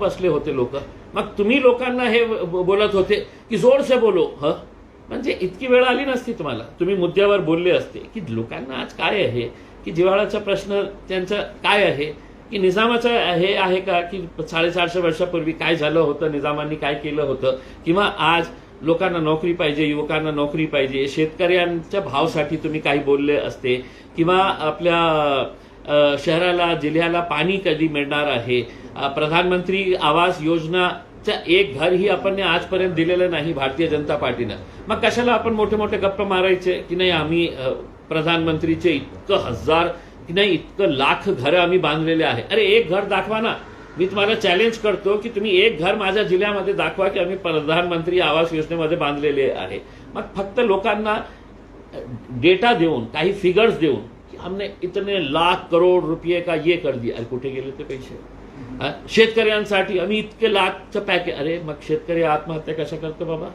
बसले होते लोक. मग तुम्ही लोकांना हे बोलत होते की जोरसे बोलो ह? म्हणजे इतकी वेळ आली नसती तुम्हाला. तुम्ही मुद्द्यावर बोलले असते की लोकांना आज काय आहे? की जिव्हाळाचा प्रश्न त्यांचा काय आहे? की निजामाचं हे आहे का? की साडेचारशे वर्षापूर्वी काय झालं होतं? निजामांनी काय केलं होतं? किंवा आज लोकांना नोकरी पाहिजे युवकांना नोकरी पाहिजे शेतकऱ्यांच्या भावासाठी तुम्ही काही बोलले असते? किंवा आपल्या शहराला जिल्ह्याला पाणी कधी मिळणार आहे? प्रधानमंत्री आवास योजनाच्या एक घरही आपण आजपर्यंत दिलेलं नाही भारतीय जनता पार्टीनं. मग कशाला आपण मोठे मोठे गप्प मारायचे? की नाही आम्ही प्रधानमंत्रीचे इतकं हजार की नाही इतकं लाख घरं आम्ही बांधलेले आहे. अरे एक घर दाखवा ना. मी तुम्हाला चॅलेंज करतो की तुम्ही एक घर माझ्या जिल्ह्यामध्ये दाखवा की आम्ही प्रधानमंत्री आवास योजनेमध्ये बांधलेले आहे. मग फक्त लोकांना डेटा देऊन काही फिगर्स देऊन हमने इतने लाख करोड रुपये का ये कर दिया। अरे कुठे गेले ते पैसे? शेतकऱ्यांसाठी आम्ही इतके लाखचं पॅकेज अरे मग शेतकरी आत्महत्या कशा करतो बाबा?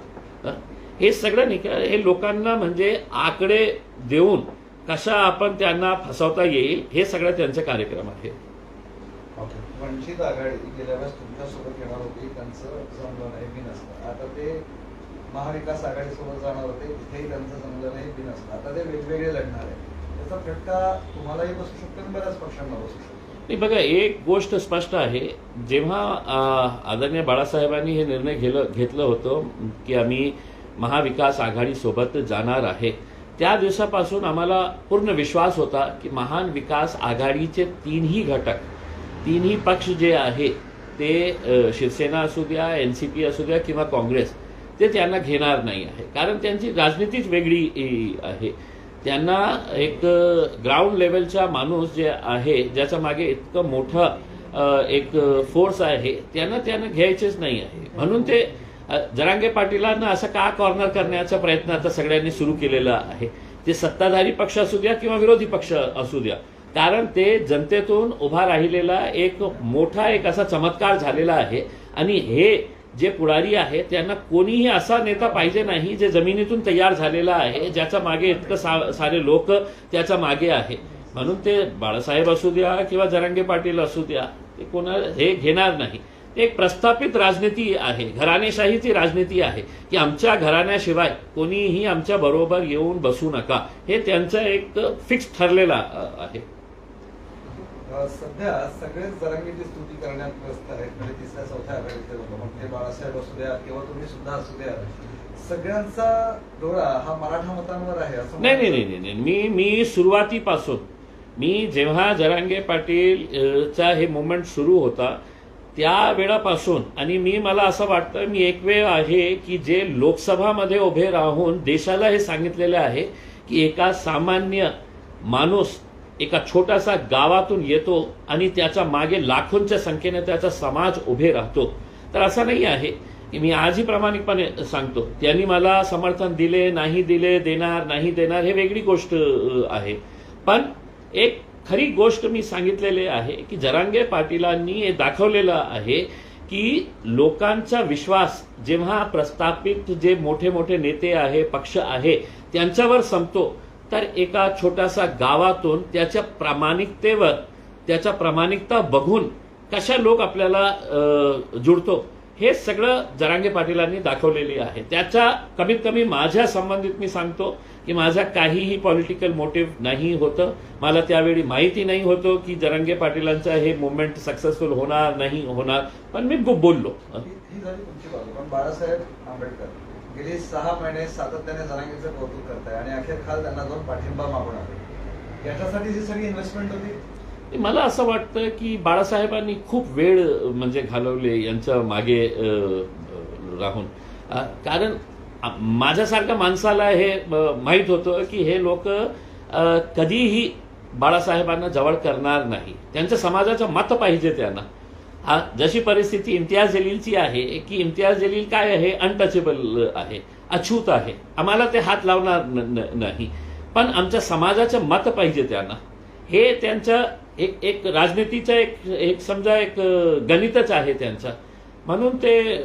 हे? सगळं निकाल हे लोकांना म्हणजे आकडे देऊन कशा आपण त्यांना फसवता येईल हे सगळं त्यांचे कार्यक्रम आहे वंचित आघाडी गेल्या वेळेस तुमच्यासोबत येणार होती. त्यांचं जमलं नाही असतं. आता ते महाविकास आघाडीसोबत जाणार होते. तिथेही त्यांचं जमलं नाही असतं. आता ते वेगवेगळे लढणार आहे त्याचा फटका तुम्हालाही बसू शकतो आणि बऱ्याच पक्षांना बसू शकतो. नाही बघा एक गोष्ट स्पष्ट आहे. जेव्हा आदरणीय बाळासाहेबांनी हे निर्णय घेलं घेतलं होतं की आम्ही महाविकास आघाडीसोबत जाणार आहे त्या दिवसापासून आम्हाला पूर्ण विश्वास होता की महान विकास आघाडीचे तीनही घटक तीनही पक्ष जे आहे ते शिवसेना असू द्या एन सी पी असू द्या किंवा काँग्रेस ते त्यांना घेणार नाही आहे. कारण त्यांची राजनीतीच वेगळी आहे. त्यांना एक ग्राउंड लेवलचा माणूस जे आहे ज्याच्या मागे इतकं मोठं एक फोर्स आहे त्यांना त्यांना घ्यायचेच नाही आहे. म्हणून ते जरांगे पाटीलांना असं का कॉर्नर करण्याचा प्रयत्न आता सगळ्यांनी सुरू केलेला आहे? ते सत्ताधारी पक्ष असू द्या किंवा विरोधी पक्ष असू द्या. कारण ते जनतेतून उभा राहिलेला एक मोठा एक असा चमत्कार झालेला आहे. आणि हे जे पुढारी आहे त्यांना कोणीही असा नेता पाहिजे नाही जे जमिनीतून तयार झालेला आहे ज्याच्या मागे इतकं सा, सारे लोक त्याच्यामागे आहे. म्हणून ते बाळासाहेब असू द्या किंवा जरांगे पाटील असू द्या ते कोणा हे घेणार नाही. ते एक प्रस्थापित राजनीती आहे घराणेशाहीची राजनीती आहे की आमच्या घराण्याशिवाय कोणीही आमच्या बरोबर येऊन बसू नका. हे त्यांचं एक फिक्स ठरलेलं आहे. सध्या सगळेच जरांगीची स्तुती करण्यात व्यस्त आहेत. म्हणजे तिसऱ्या चौथ्या आघाडीचे लोक. मग ते बाळासाहेब असू द्या किंवा तुम्ही सुद्धा असू द्या सगळ्यांचा डोळा हा मराठा मतांवर आहे असं नाही नाही नाही नाही नाही. मी मी सुरुवातीपासून मी जेव्हा जरांगे पाटील अ, चा हे मुवमेंट सुरू होता त्या वेळापासून आणि मी मला असं वाटतं मी एक वेळ आहे की जे लोकसभामध्ये उभे राहून देशाला हे सांगितलेलं आहे की एका सामान्य माणूस एका छोटासा गावातून येतो आणि त्याच्यामागे लाखोंच्या संख्येने त्याचा समाज उभे राहतो. तर असा नाही आहे. की मी आजही प्रामाणिकपणे सांगतो त्यांनी मला समर्थन दिले नाही दिले देणार नाही देणार हे वेगळी गोष्ट आहे. पण एक खरी गोष्ट मी सांगितलेली आहे की जरांगे पाटीलांनी हे दाखवलेलं आहे की लोकांचा विश्वास जेव्हा प्रस्थापित जे मोठे मोठे नेते आहे पक्ष आहे त्यांच्यावर संपतो. तर एका छोट्याशा गावातून त्याच्या प्रामाणिकतेवर त्याच्या प्रामाणिकता बघून कशा लोक आपल्याला जुडतो हे सगळं जरांगे पाटीलांनी दाखवलेली आहे. त्याच्या कमीत कमी माझ्या संबंधित मी सांगतो की माझा काहीही पॉलिटिकल मोटिव्ह नाही होतं. मला त्यावेळी माहिती नाही होतं की जरांगे पाटीलांचं हे मुवमेंट सक्सेसफुल होणार नाही होणार. पण मी बोललो. बाळासाहेब आंबेडकर. गेली सहा महिने सातत्याने जरांगीचं कौतुक करताय आणि अखेर खाल त्यांना जाऊन पाठिंबा मागवणार याच्यासाठी जी सगळी इन्व्हेस्टमेंट होती? मला असं वाटतं की बाळासाहेबांनी खूप वेळ म्हणजे घालवले यांच्या मागे राहून. कारण माझ्यासारख्या माणसाला हे माहीत होतं की हे लोक कधीही बाळासाहेबांना जवळ करणार नाही. त्यांच्या समाजाचं मत पाहिजे त्यांना. जशी परिस्थिती इम्तियाज जलीलची आहे की इम्तियाज जलील काय आहे? अनटचेबल आहे अछूत आहे. आम्हाला ते हात लावणार न- नाही. पण आमच्या समाजाचं मत पाहिजे त्यांना. हे त्यांचं एक एक राजनीतीचं एक एक समजा एक गणितच आहे त्यांचा. म्हणून ते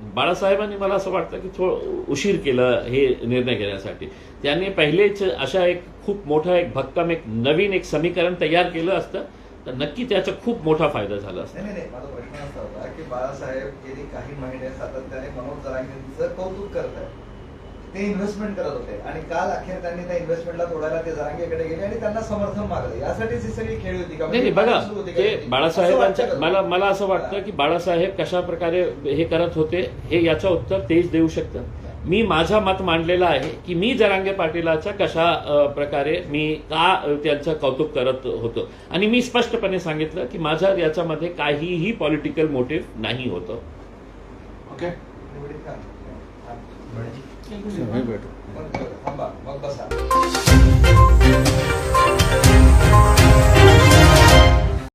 बाळासाहेबांनी मला असं वाटतं की थोडं उशीर केलं हे निर्णय घेण्यासाठी. त्यांनी पहिलेच अशा एक खूप मोठा एक भक्कम एक नवीन एक समीकरण तयार केलं असतं. तर नक्की त्याचा खूप मोठा फायदा झाला असता. नाही नाही माझा प्रश्न असा होता की बाळासाहेब गेली काही महिने सातत्याने मनोज जरांगेंचं कौतुक करत आहे ते इन्व्हेस्टमेंट करत होते. आणि काल अखेर त्यांनी त्या इन्व्हेस्टमेंटला तोडायला ते जरांगेकडे गेले आणि त्यांना समर्थन मागलं. यासाठीच ही सगळी खेळी होती का? नाही म्हणजे बघा ते बाळासाहेबांच्या? मला मला असं वाटतं की बाळासाहेब कशा प्रकारे हे करत होते हे याचं उत्तर तेच देऊ शकतं मी माझा मत मांडलेलं आहे की मी जरांगे पाटीलाच्या कशा प्रकारे मी का त्यांचं कौतुक करत होतो. आणि मी स्पष्टपणे सांगितलं की माझा याच्यामध्ये काहीही पॉलिटिकल मोटिव्ह नाही होतं. ओके निवडीत